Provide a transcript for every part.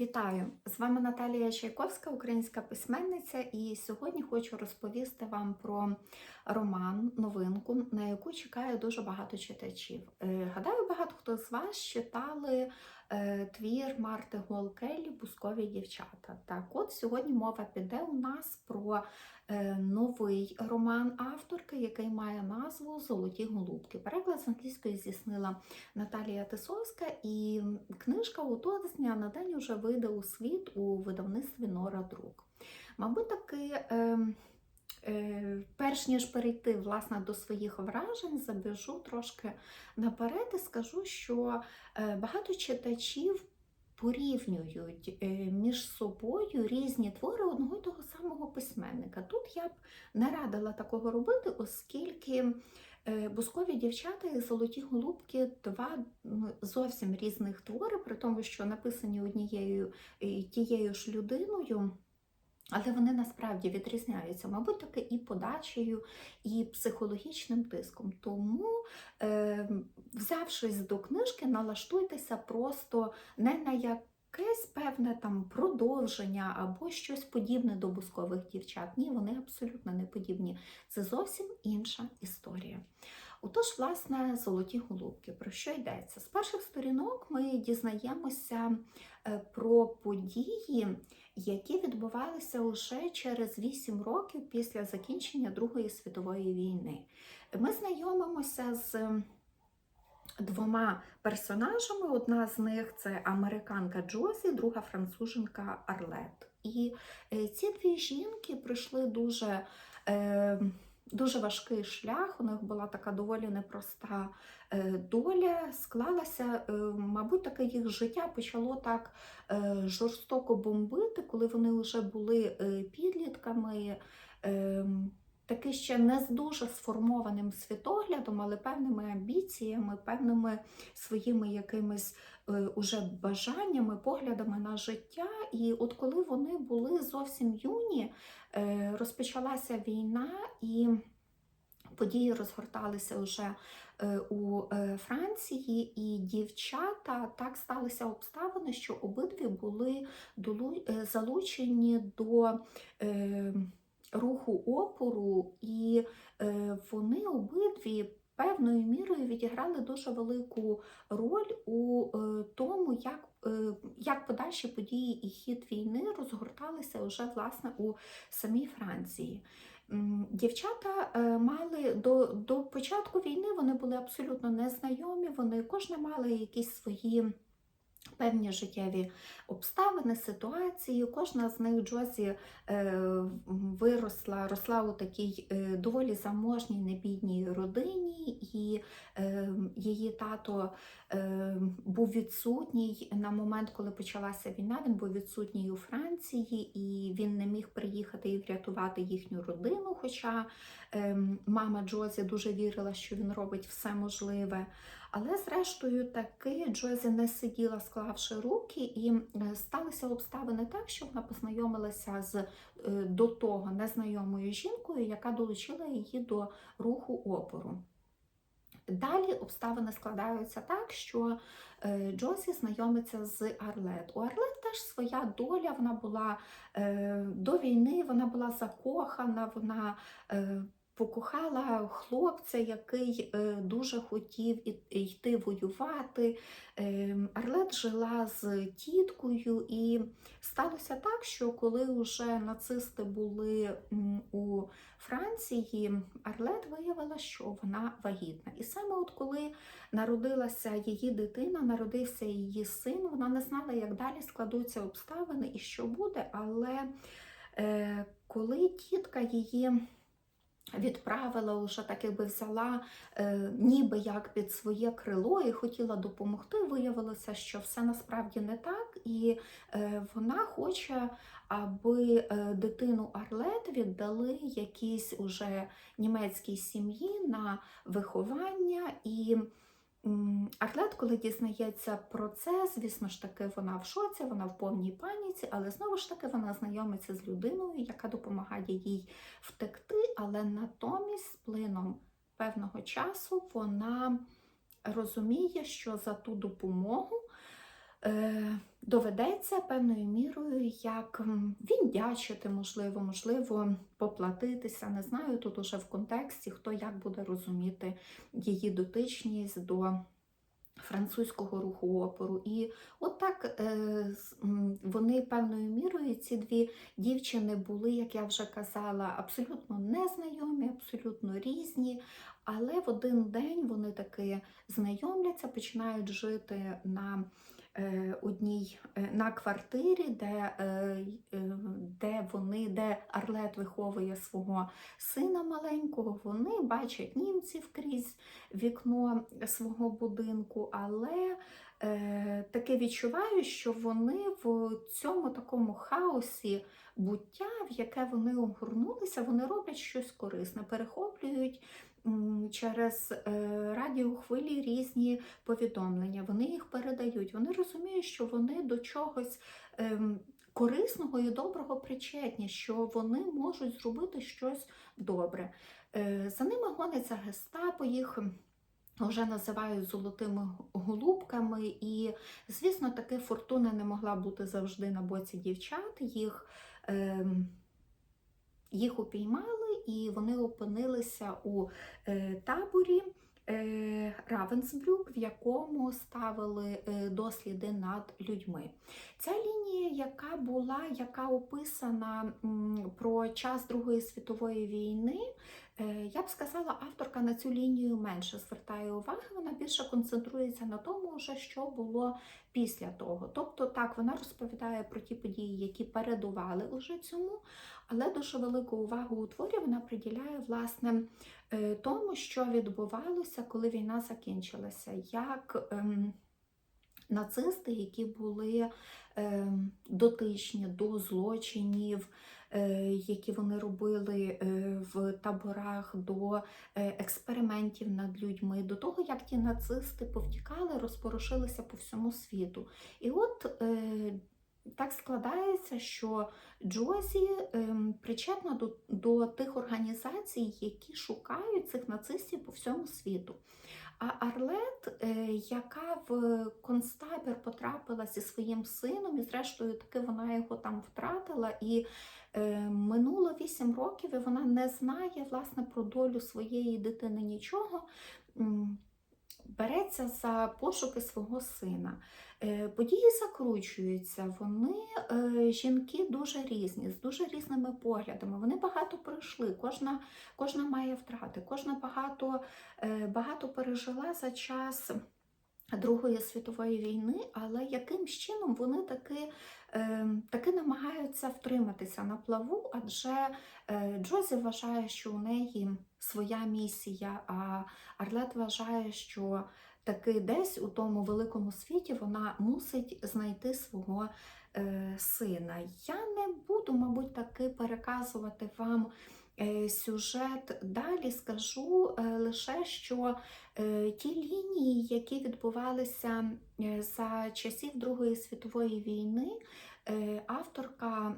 Вітаю! З вами Наталія Чайковська, українська письменниця, і сьогодні хочу розповісти вам про роман, новинку, на яку чекає дуже багато читачів. Е, Гадаю, багато хто з вас читали е, твір Марти Гол Келлі Бускові дівчата. Так, от сьогодні мова піде у нас про новий роман авторки, який має назву Золоті голубки. Переклад з англійської здійснила Наталія Тисовська, і книжка у то дня на день уже вийде у світ у видавництві Нора Друк. Мабуть, таки, е, е, перш ніж перейти власне, до своїх вражень, забіжу трошки наперед і скажу, що е, багато читачів. Порівнюють е, між собою різні твори одного й того самого письменника. Тут я б не радила такого робити, оскільки Е, Бускові дівчата і золоті голубки два зовсім різних твори, при тому, що написані однією тією ж людиною. Але вони насправді відрізняються, мабуть, таки і подачею, і психологічним тиском. Тому, е, взявшись до книжки, налаштуйтеся просто не на якесь певне там продовження або щось подібне до бускових дівчат. Ні, вони абсолютно не подібні. Це зовсім інша історія. Отож, власне, золоті голубки. Про що йдеться? З перших сторінок ми дізнаємося е, про події, які відбувалися лише через 8 років після закінчення Другої світової війни. Ми знайомимося з двома персонажами. Одна з них це американка Джозі, друга француженка Арлет. І е, ці дві жінки пройшли дуже. Е, Дуже важкий шлях, у них була така доволі непроста е, доля, склалася, е, мабуть, таке їх життя почало так е, жорстоко бомбити, коли вони вже були підлітками, ем, таки ще не з дуже сформованим світоглядом, але певними амбіціями, певними своїми якимись уже бажаннями, поглядами на життя. І от коли вони були зовсім юні, розпочалася війна і події розгорталися вже у Франції, і дівчата так сталися обставини, що обидві були залучені до руху опору, і вони обидві. Певною мірою відіграли дуже велику роль у тому, як як подальші події і хід війни розгорталися вже власне у самій Франції. Дівчата е, мали до до початку війни вони були абсолютно незнайомі, вони кожна мала якісь свої певні життєві обставини, ситуації. Кожна з них Джозі е, виросла, росла у такій е, доволі заможній, небідній родині, і е, її тато був відсутній на момент, коли почалася війна. Він був відсутній у Франції, і він не міг приїхати і врятувати їхню родину. Хоча е, мама Джозі дуже вірила, що він робить все можливе. Але, зрештою, таки Джозі не сиділа, склавши руки, і е, сталися обставини так, що вона познайомилася з е, до того незнайомою жінкою, яка долучила її до руху опору. Далі обставини складаються так, що е, Джозі знайомиться з Арлет. У Арлет теж своя доля, вона була до війни, вона була закохана, вона покохала хлопця, який е, дуже хотів йти воювати. Е, Арлет жила з тіткою, і сталося так, що коли вже нацисти були у Франції, Арлет виявила, що вона вагітна. І саме от коли народилася її дитина, народився її син, вона не знала, як далі складуться обставини і що буде, але е, коли тітка її відправила, уже так якби взяла е, ніби як під своє крило і хотіла допомогти. Виявилося, що все насправді не так, і е, вона хоче, аби е, дитину Арлет віддали якійсь уже німецькій сім'ї на виховання. і Атлет, коли дізнається про це, звісно ж таки, вона в шоці, вона в повній паніці, але знову ж таки вона знайомиться з людиною, яка допомагає їй втекти, але натомість з плином певного часу вона розуміє, що за ту допомогу е, доведеться певною мірою як віддячити, можливо, можливо, поплатитися. Не знаю, тут уже в контексті, хто як буде розуміти її дотичність до французького руху опору. І от так е, вони певною мірою, ці дві дівчини були, як я вже казала, абсолютно незнайомі, абсолютно різні. Але в один день вони таки знайомляться, починають жити на одній е, на квартирі, де, е, е, де вони, де Арлет виховує свого сина маленького. Вони бачать німців крізь вікно свого будинку, але е, таке відчуваю, що вони в цьому такому хаосі буття, в яке вони огорнулися, вони роблять щось корисне, перехоплюють через е, радіохвилі різні повідомлення, вони їх передають. Вони розуміють, що вони до чогось. ем, Корисного і доброго причетні, що вони можуть зробити щось добре. Е, За ними гониться гестапо, їх вже називають золотими голубками, і, звісно, таки фортуна не могла бути завжди на боці дівчат. Їх, ем, їх упіймали і вони опинилися у е, таборі. Равенсбрюк, в якому ставили е, досліди над людьми. Ця лінія, яка була, яка описана про час Другої світової війни, Я б сказала, авторка на цю лінію менше звертає уваги, вона більше концентрується на тому, що було після того. Тобто, так, вона розповідає про ті події, які передували уже цьому, але дуже велику увагу у творі вона приділяє власне е, тому, що відбувалося, коли війна закінчилася. Як ем, нацисти, які були ем, дотичні до злочинів, е, які вони робили е, в таборах, до е, експериментів над людьми, до того, як ті нацисти повтікали, розпорошилися по всьому світу. І от е, так складається, що Джозі ем, причетна до, до тих організацій, які шукають цих нацистів по всьому світу. А Арлет, е, яка в концтабір потрапила зі своїм сином, і зрештою таки вона його там втратила, і е, минуло 8 років, і вона не знає власне про долю своєї дитини нічого. Береться за пошуки свого сина. Е, Події закручуються, вони е, жінки дуже різні, з дуже різними поглядами. Вони багато пройшли, кожна, кожна має втрати, кожна багато, е, багато пережила за час. Другої світової війни, але яким чином вони таки, таки намагаються втриматися на плаву, адже Джозі вважає, що у неї своя місія, а Арлет вважає, що таки десь у тому великому світі вона мусить знайти свого е, сина. Я не буду, мабуть, таки переказувати вам е, сюжет. Далі скажу е, лише, що е, ті лінії, які відбувалися за часів Другої світової війни, авторка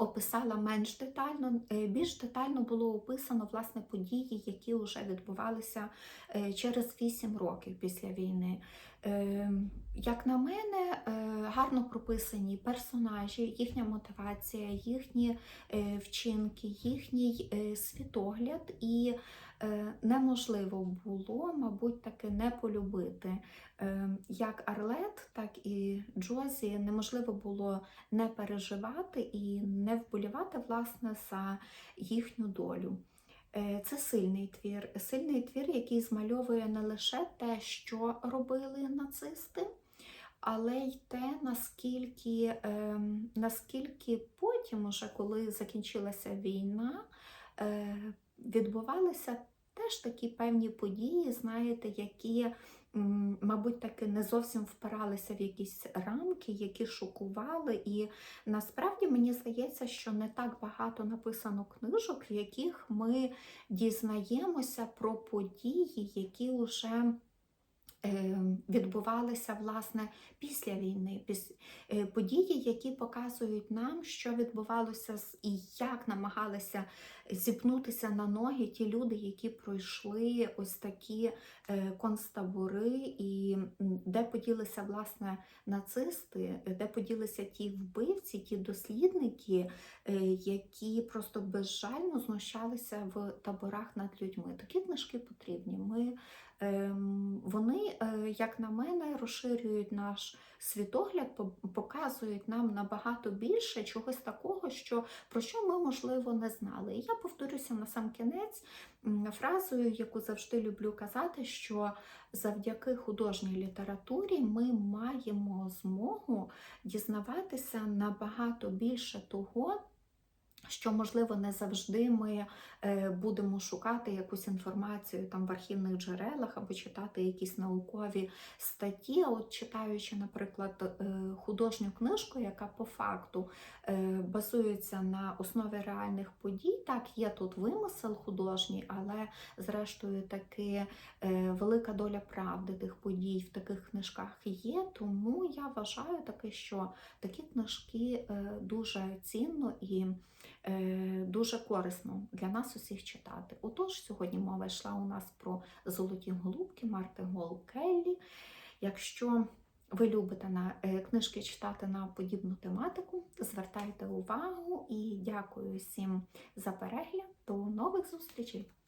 описала менш детально, е, більш детально було описано власне події, які вже відбувалися е, через 8 років після війни. Е, Як на мене, гарно прописані персонажі, їхня мотивація, їхні вчинки, їхній світогляд, і неможливо було, мабуть, таки не полюбити Е, як Арлет, так і Джозі неможливо було не переживати і не вболівати власне за їхню долю. Е, Це сильний твір, сильний твір, який змальовує не лише те, що робили нацисти, але й те, наскільки, наскільки потім, уже коли закінчилася війна, е, відбувалися теж такі певні події, знаєте, які мабуть, таки не зовсім впиралися в якісь рамки, які шокували. І насправді мені здається, що не так багато написано книжок, в яких ми дізнаємося про події, які вже відбувалися власне після війни, е, події, які показують нам, що відбувалося і як намагалися зіпнутися на ноги ті люди, які пройшли ось такі е, концтабори, і де поділися власне нацисти, де поділися ті вбивці, ті дослідники, е, які просто безжально знущалися в таборах над людьми. Такі книжки потрібні. Ми, ем, вони, е, як на мене, розширюють наш світогляд, показують нам набагато більше чогось такого, що, про що ми, можливо, не знали. І я повторюся на сам кінець фразою, яку завжди люблю казати, що завдяки художній літературі ми маємо змогу дізнаватися набагато більше того, що, можливо, не завжди ми е, будемо шукати якусь інформацію там в архівних джерелах або читати якісь наукові статті. От читаючи, наприклад, е, художню книжку, яка по факту е, базується на основі реальних подій, так, є тут вимисел художній, але зрештою таки велика доля правди тих подій в таких книжках є. Тому я вважаю таки, що такі книжки дуже цінно і дуже корисно для нас усіх читати. Отож, сьогодні мова йшла у нас про золоті голубки Марти Гол Келлі. Якщо ви любите на е, книжки читати на подібну тематику, звертайте увагу і дякую всім за перегляд. До нових зустрічей!